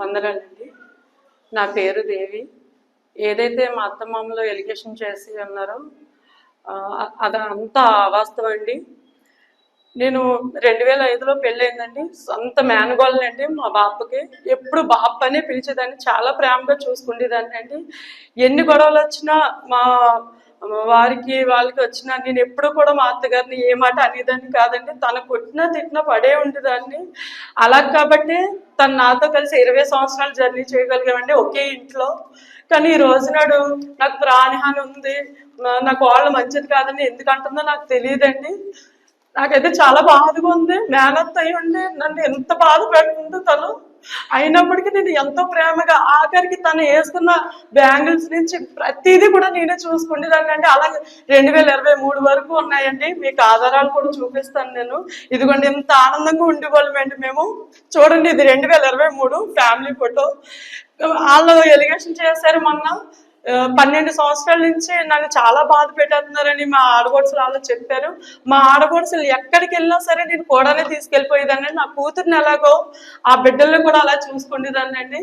వందనాలండి నా పేరు దేవి. ఏదైతే మా అత్తమామలో ఎలిగేషన్ చేసి ఉన్నారో అది అంతా అవాస్తవం అండి. నేను రెండు వేల ఐదులో పెళ్ళయిందండి. సొంత మేనగోళ్ళనండి మా బాపకి. ఎప్పుడు బాప్ అనే పిలిచేదాన్ని. చాలా ప్రేమగా చూసుకునేదాన్ని అండి. ఎన్ని గొడవలు వచ్చినా మా వారికి వాళ్ళకి వచ్చిన నేను ఎప్పుడు కూడా మా అత్తగారిని ఏ మాట అనేదాన్ని కాదండి. తన కొట్టినా తిట్టినా పడే ఉండేదాన్ని. అలా కాబట్టి తను నాతో కలిసి ఇరవై సంవత్సరాలు జర్నీ చేయగలిగామండి ఒకే ఇంట్లో. కానీ ఈ రోజు నాడు నాకు ప్రాణహాని ఉంది. నాకు వాళ్ళు మంచిది కాదని ఎందుకంటుందో నాకు తెలియదండి. నాకైతే చాలా బాధగా ఉంది. మేనత్ అయి ఉండి నన్ను ఎంత బాధ పెడుతుందో తను అయినప్పటికీ నేను ఎంతో ప్రేమగా ఆఖరికి తను వేసుకున్న బ్యాంగిల్స్ నుంచి ప్రతిదీ కూడా నేనే చూసుకునేదాన్ని అంటే అలాగే రెండు వేల ఇరవై మూడు వరకు ఉన్నాయండి. మీకు ఆధారాలు కూడా చూపిస్తాను నేను. ఇదిగోండి ఎంత ఆనందంగా ఉండేవాళ్ళమండి మేము. చూడండి ఇది రెండు వేల ఇరవై మూడు ఫ్యామిలీ ఫోటో. వాళ్ళు ఎలిగేషన్ చేశారు మొన్న. పన్నెండు సంవత్సరాల నుంచి నన్ను చాలా బాధ పెట్టేస్తున్నారని మా ఆడపడుచులు వాళ్ళు చెప్పారు. మా ఆడపడుచులు ఎక్కడికి వెళ్ళినా సరే నేను కూడానే తీసుకెళ్ళిపోయేదాన్ని. నా కూతుర్ని ఎలాగో ఆ బిడ్డల్ని కూడా అలా చూసుకునేదాన్ని అండి.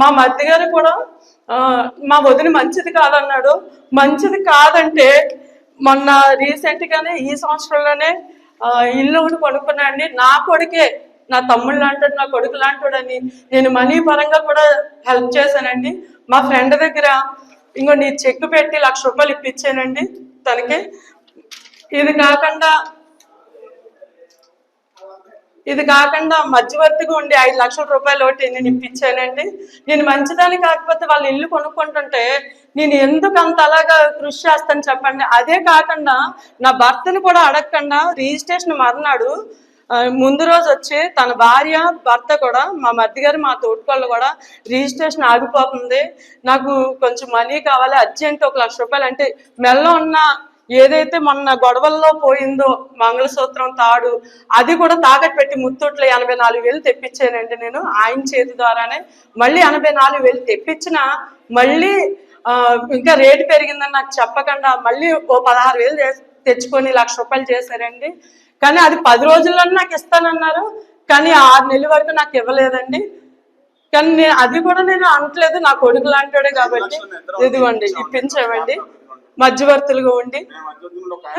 మా మధ్య గారు కూడా మా వదిన మంచిది కాదన్నాడు. మంచిది కాదంటే మొన్న రీసెంట్ గానే ఈ సంవత్సరంలోనే ఇల్లు ఒకటి కొనుక్కున్నాండి నా కొడుకే నా తమ్ముడు లాంటాడు నా కొడుకు లాంటాడని నేను మనీ పరంగా కూడా హెల్ప్ చేశానండి. మా ఫ్రెండ్ దగ్గర ఇంకో నీ చెక్ పెట్టి లక్ష రూపాయలు ఇప్పించానండి తనకి. ఇది కాకుండా ఇది కాకుండా మధ్యవర్తిగా ఉండి ఐదు లక్షల రూపాయలు ఒకటి నేను ఇప్పించానండి. నేను మంచిదాన్ని కాకపోతే వాళ్ళు ఇల్లు కొనుక్కుంటుంటే నేను ఎందుకు అంత అలాగా కృషి చేస్తాను చెప్పండి. అదే కాకుండా నా భర్తను కూడా అడగకుండా రిజిస్ట్రేషన్ మర్నాడు ముందు రోజు వచ్చి తన భార్య భర్త కూడా మా మధ్య గారు మా తోటికోళ్ళు కూడా రిజిస్ట్రేషన్ ఆగిపోతుంది నాకు కొంచెం మనీ కావాలి అర్జెంట్ ఒక లక్ష రూపాయలు. అంటే మెల్ల ఉన్న ఏదైతే మొన్న గొడవల్లో పోయిందో మంగళసూత్రం తాడు అది కూడా తాకట్టు పెట్టి ముత్తూట్లో ఎనభై నాలుగు వేలు తెప్పించానండి నేను ఆయన చేతి ద్వారానే. మళ్ళీ ఎనభై నాలుగు వేలు తెప్పించిన మళ్ళీ ఇంకా రేటు పెరిగిందని నాకు చెప్పకుండా మళ్ళీ ఓ పదహారు వేలు తెచ్చుకొని లక్ష రూపాయలు చేశారండి. కానీ అది పది రోజుల్లోనే నాకు ఇస్తానన్నారు. కానీ ఆరు నెలల వరకు నాకు ఇవ్వలేదండి. కానీ నేను అది కూడా నేను అనట్లేదు. నా కొడుకు లాంటివాడే కాబట్టి ఇదిగోండి ఇప్పించామండి మధ్యవర్తులుగా ఉండి.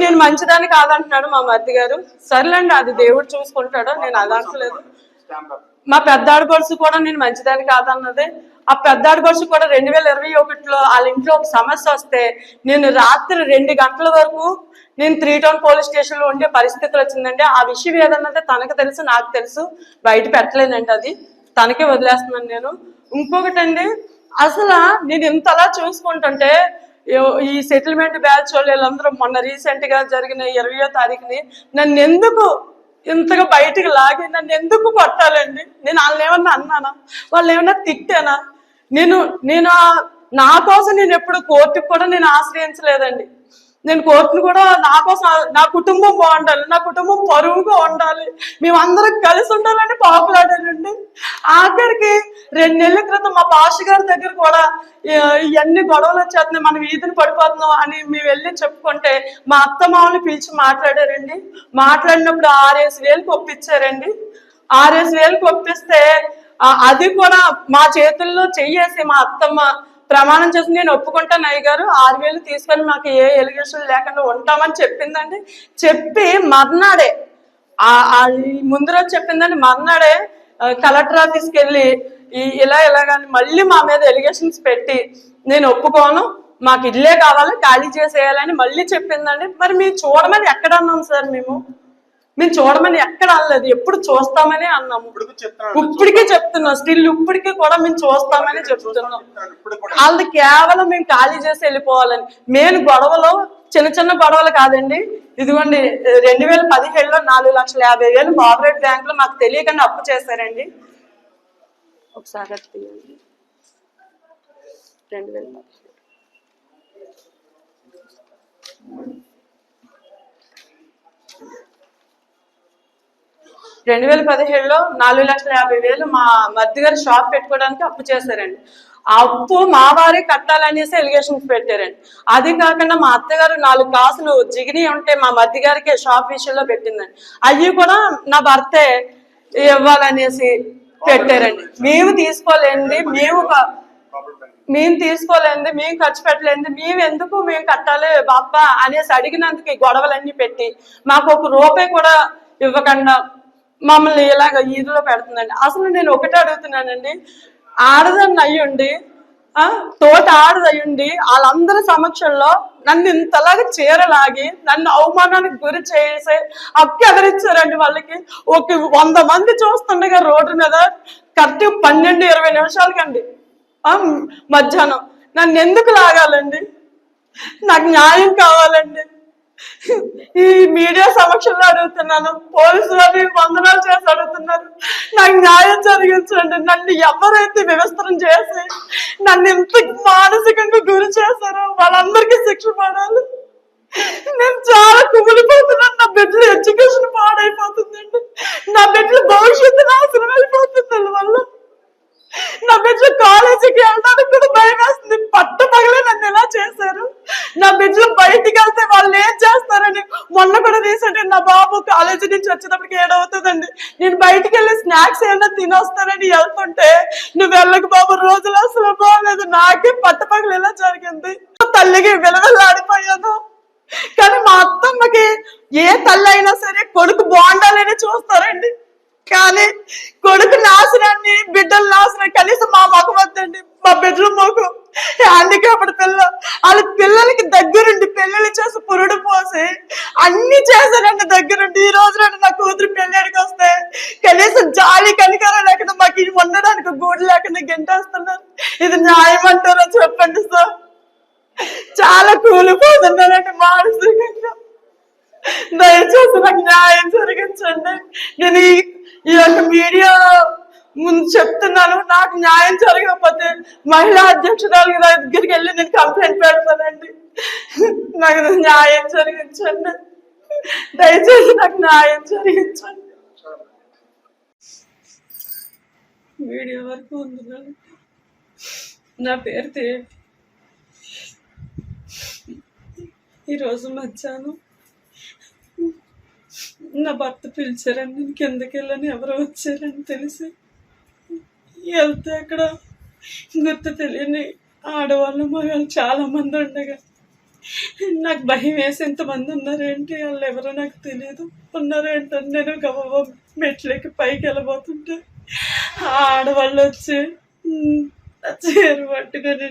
నేను మంచిదాన్ని కాదంటున్నాడు మా మధ్య గారు. సర్లేండి అది దేవుడు చూసుకుంటాడు నేను అది అంటలేదు మా పెద్ద గొలుసు కూడా నేను మంచిదని కాదన్నది. ఆ పెద్ద గొలుసు కూడా రెండు వేల ఇరవై ఒకటిలో వాళ్ళ ఇంట్లో ఒక సమస్య వస్తే నేను రాత్రి రెండు గంటల వరకు నేను త్రీ టౌన్ పోలీస్ స్టేషన్లో ఉండే పరిస్థితులు వచ్చిందండి. ఆ విషయం ఏదన్నది తనకు తెలుసు నాకు తెలుసు. బయట పెట్టలేనండి అది. తనకే వదిలేస్తున్నాను నేను. ఇంకొకటి అండి అసలు నేను ఇంతలా చూసుకుంటుంటే ఈ సెటిల్మెంట్ బ్యాచ్ వాళ్ళు వీళ్ళందరూ మొన్న రీసెంట్గా జరిగిన ఇరవయో తారీఖుని నన్ను ఎందుకు ఇంతగా బయటికి లాగి నన్ను ఎందుకు కొట్టాలండి? నేను వాళ్ళని ఏమన్నా అన్నానా? వాళ్ళు ఏమన్నా తిట్టానా? నేను నేను నా కోసం నేను ఎప్పుడు కోర్టుకు కూడా నేను ఆశ్రయించలేదండి. నేను కోర్టును కూడా నా కోసం నా కుటుంబం బాగుండాలి నా కుటుంబం పరువుగా ఉండాలి. మేమందరం కలిసి ఉండాలని పాపులాడానండి ఆఖరికి రెండు నెలల క్రితం మా పాష గారి దగ్గర కూడా ఇవన్నీ గొడవలు వచ్చేస్తున్నాయి మనం వీధిని పడిపోతున్నాం అని మేము వెళ్ళి చెప్పుకుంటే మా అత్త మామని పిలిచి మాట్లాడారండి. మాట్లాడినప్పుడు ఆరేసి వేలకు ఒప్పించారండి. ఆరేసి వేలకు ఒప్పిస్తే అది కూడా మా చేతుల్లో చెయ్యేసి మా అత్తమ్మ ప్రమాణం చేసి నేను ఒప్పుకుంటాను అయ్య గారు. ఆరు వేలు తీసుకొని మాకు ఏ ఎలిగేషన్ లేకుండా ఉంటామని చెప్పిందండి. చెప్పి మర్నాడే ముందు రోజు చెప్పిందండి మర్నాడే కలెక్టర్ ఆఫీస్కి వెళ్ళి ఇలా ఇలా ఇలాగని మళ్ళీ మా మీద ఎలిగేషన్స్ పెట్టి నేను ఒప్పుకోను మాకు ఇల్లే కావాలి ఖాళీ చేసేయాలని మళ్ళీ చెప్పిందండి. మరి మీరు చూడమని ఎక్కడ అన్నాం సార్ మేము? మేము చూడమని ఎక్కడ అనలేదు. ఎప్పుడు చూస్తామని అన్నాము. చెప్తున్నాను. ఇప్పటికే చెప్తున్నాం స్టిల్ ఇప్పటికీ కూడా మేము చూస్తామని చెప్తున్నాం వాళ్ళది కేవలం మేము ఖాళీ చేసి వెళ్ళిపోవాలని. మెయిన్ గొడవలు చిన్న చిన్న గొడవలు కాదండి. ఇదిగోండి రెండు వేల పదిహేడులో నాలుగు లక్షల యాభై వేలు కోఆపరేట్ బ్యాంక్లో మాకు తెలియకుండా అప్పు చేశారండి. ఒకసారి. రెండు వేల పదిహేడు. రెండు వేల పదిహేడులో నాలుగు లక్షల యాభై వేలు మా మధ్య గారు షాప్ పెట్టుకోవడానికి అప్పు చేశారండి. ఆ అప్పు మా వారే కట్టాలనేసి ఎలిగేషన్స్ పెట్టారండి. అది కాకుండా మా అత్తగారు నాలుగు కాసులు జిగిని ఉంటే మా మధ్య గారికి షాప్ విషయంలో పెట్టిందండి. అవి కూడా నా భర్తే ఇవ్వాలనేసి పెట్టారండి. మేము తీసుకోలేండి మేము మేము తీసుకోలేదు మేము ఖర్చు పెట్టలేదు మేము ఎందుకు మేము కట్టాలి బాప్పా అనేసి అడిగినందుకు ఈ గొడవలన్నీ పెట్టి మాకు ఒక రూపాయి కూడా ఇవ్వకుండా మమ్మల్ని ఇలాగ ఈదులో పెడుతుందండి. అసలు నేను ఒకటే అడుగుతున్నానండి. ఆడదాన్ని అయ్యుండి తోట ఆడదయ్యుండి వాళ్ళందరి సమక్షంలో నన్ను ఇంతలాగా చీరలాగి నన్ను అవమానానికి గురి చేసే అప్పెదరిచ్చారండి వాళ్ళకి. ఒక వంద మంది చూస్తుండగా రోడ్డు మీద కరెక్ట్ పన్నెండు ఇరవై నిమిషాలకండి. మధ్యాహ్నం. నన్ను ఎందుకు లాగాలండి? నాకు న్యాయం కావాలండి. ఈ మీడియా సమక్షంలో అడుగుతున్నాను. పోలీసులు వారిని వందనాలు చేసి అడుగుతున్నారు. నాకు న్యాయం జరిగించండి. నన్ను ఎవరైతే వ్యవస్థను చేసి నన్ను ఎంత మానసికంగా గురి చేశారో వాళ్ళందరికీ శిక్ష పడాలి. నేను చాలా కుమిలిపోతున్నాను. నా బిడ్డల ఎడ్యుకేషన్ పాడైపోతుందండి. నా బిడ్డల భవిష్యత్తు నాశనం అయిపోతుంది వల్ల. నా బిడ్డలు కాలేజీకి వెళ్ళడానికి కూడా భయం వేస్తుంది. పట్ట పగలే నన్ను ఎలా చేశారు? నా బిడ్డలు బయటికి వెళ్తే వాళ్ళు ఏం చేస్తారని మొన్న కూడా రీసెంట్ నా బాబు కాలేజీ నుంచి వచ్చేటప్పటికి ఏడవుతుందండి. నేను బయటికి వెళ్ళి స్నాక్స్ ఏమైనా తినొస్తానని వెళ్తుంటే నువ్వు వెళ్ళక బాబు రోజులు అసలు బాగలేదు. నాకే పట్ట పగలు ఎలా జరిగింది? తల్లికి విలవెల్లాడిపోయాను. కానీ మా అత్తమ్మకి ఏ తల్లి అయినా సరే కొడుకు బాగుండాలని చూస్తారండి. కానీ కొడుకు నాశనాన్ని బిడ్డలు నాశనం కనీసం మా మగ వద్దండి మా బిడ్డల మొగం అప్పుడు పిల్ల వాళ్ళ పిల్లలకి దగ్గరుండి పిల్లలు చేసి పురుడు పోసి అన్ని చేశారండి దగ్గరుండి. ఈ రోజు నుండి నా కూతురు పెళ్ళడికి వస్తే కనీసం జాలి కనికరం లేకుండా మాకు ఇది ఉండడానికి గూడు లేకుండా గెంటేస్తున్నారు. ఇది న్యాయం అంటారో చెప్పండి సార్. చాలా కూలిపోతున్నారండి మానసికంగా. దయచేసి నాకు న్యాయం జరిగించండి. నేను ఈ యొక్క మీడియా ముందు చెప్తున్నాను నాకు న్యాయం జరగకపోతే మహిళా అధ్యక్షురాలు దగ్గరికి వెళ్ళి నేను కంప్లైంట్ పెడతానండి. నాకు న్యాయం జరిగించండి. దయచేసి నాకు న్యాయం జరిగించండి. మీడియా వరకు ఉంది నా పేరు దేవి ఈరోజు మధ్యాహ్నం నా భర్త పిలిచారని నేను కిందకి వెళ్ళని ఎవరో వచ్చారని తెలిసి. వెళ్తే అక్కడ గుర్తు తెలియని ఆడవాళ్ళు మగవాళ్ళు చాలా మంది ఉండగా నాకు భయం వేసి ఎంతమంది ఉన్నారేంటి వాళ్ళు ఎవరో నాకు తెలియదు ఉన్నారేంటని నేను గబగబా మెట్లకి పైకి వెళ్ళబోతుంటే ఆడవాళ్ళు వచ్చి "ఉమ్, చీర పట్టుకొని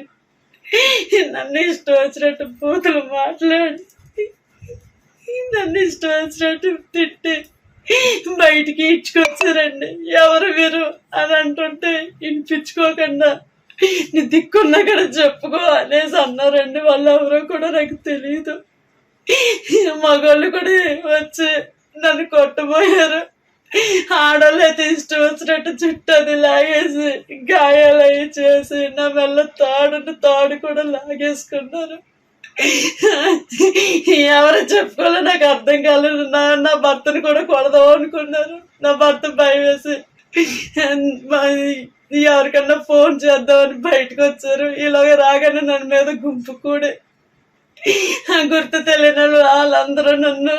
నన్ను ఇష్టం వచ్చినట్టు బూతులు మాట్లాడి నన్ను ఇష్టం వచ్చినట్టు తిట్టి బయటికి ఇచ్చుకొచ్చారండి. ఎవరు మీరు? అని అంటుంటే వినిపించుకోకుండా నీ దిక్కున్నా కూడా చెప్పుకో అనేసి అన్నారండి. వాళ్ళు ఎవరో కూడా నాకు తెలియదు మగవాళ్ళు కూడా వచ్చి నన్ను కొట్టబోయారు. ఆడవాళ్ళు అయితే ఇష్టం వచ్చినట్టు చుట్టూ అది లాగేసి గాయాలు అవి చేసి నా మెల్ల తాడును తాడు కూడా లాగేసుకున్నారు. ఎవరు చెప్పుకోలే నాకు అర్థం కాలేదు. నా నా భర్తను కూడా కొడదాం అనుకున్నారు నా భర్త భయం వేసి ఎవరికన్నా ఫోన్ చేద్దామని బయటకు వచ్చారు. ఇలాగ రాగానే నన్ను మీద గుంపు కూడా గుర్తు తెలియని వాళ్ళు వాళ్ళందరూ నన్ను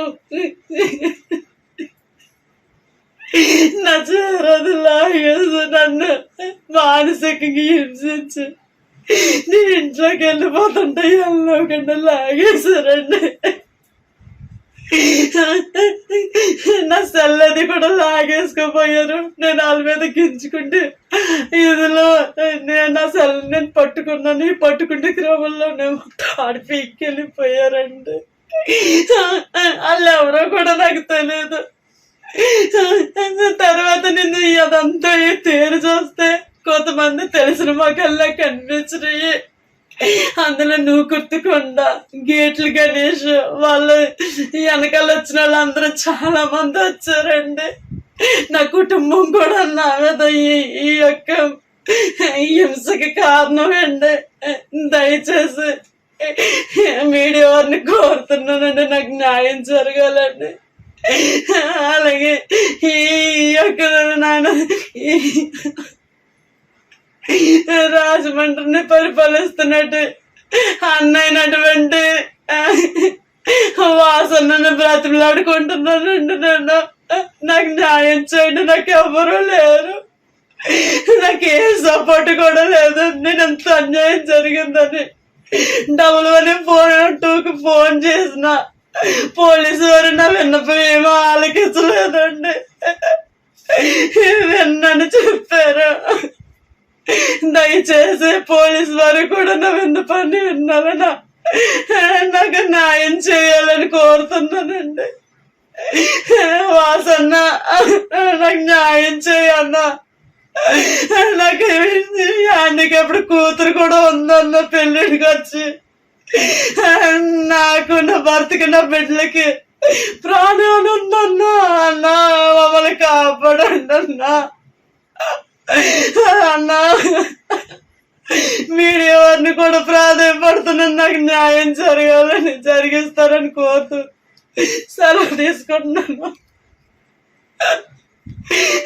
నా చేరదు లాగేసి నన్ను మానసికంగా హింసించు నేను ఇంట్లోకి వెళ్ళిపోతుంటే వెళ్ళకుండా లాగేశారండి నా సెల్లది కూడా లాగేసుకుపోయారు. నేను వాళ్ళ మీద గించుకుంటే ఇదిలో నేను నా సెల్ నేను పట్టుకున్నాను. ఈ పట్టుకుంటే క్రమంలో నేను తాడి పీక్కెళ్ళిపోయారండి వాళ్ళు ఎవరో కూడా నాకు తెలియదు తర్వాత నేను అదంతా తేరు చూస్తే కొంతమంది తెలిసిన మగల్లా కనిపించినాయి అందులో నువ్వు గుర్తుకొండ. గేట్లు గణేష్ వాళ్ళు వెనకాల వచ్చిన వాళ్ళందరూ చాలా మంది వచ్చారండి. నా కుటుంబం కూడా నా మీద ఈ ఈ యొక్క హింసకి కారణం అండి. దయచేసి మీడియా వారిని కోరుతున్నానండి. నాకు న్యాయం జరగాలండి. అలాగే ఈ యొక్క నాన్న రాజమండ్రిని పరిపాలిస్తున్నట్టు. అన్నైనటువంటి వాసనను బ్రతిమలాడుకుంటున్నానండి నేను నాకు న్యాయం చేయండి నాకు ఎవరూ లేరు. నాకు ఏ సపోర్ట్ కూడా లేదండి నేను ఎంత అన్యాయం జరిగిందని. డబుల్ వన్ ఫోన్ టూకి ఫోన్ చేసిన పోలీసు వారు నా విన్నపం ఏమో ఆలకించలేదండి. విన్నని చెప్పారు. దయచేసి పోలీస్ వారు కూడా నా విన్నపాన్ని విన్నారనా నాకు న్యాయం చేయాలని కోరుతున్నానండి. వాసన్న నాకు న్యాయం చేయన్నా నాకు హ్యాండిక్యాప్డ్ కూతురు కూడా ఉందన్న పెళ్ళిడికి వచ్చి. నాకు నా భర్తకి నా బిడ్డలకి ప్రాణాలు ఉందన్నా. అన్నా మమ్మల్ని కాపాడండి అన్నా. అన్నా మీడియా ఎవరిని కూడా ప్రాధాన్యపడుతున్నాను నాకు న్యాయం జరగాలని జరిగిస్తారని కోరుతూ సెలవు తీసుకుంటున్నాను.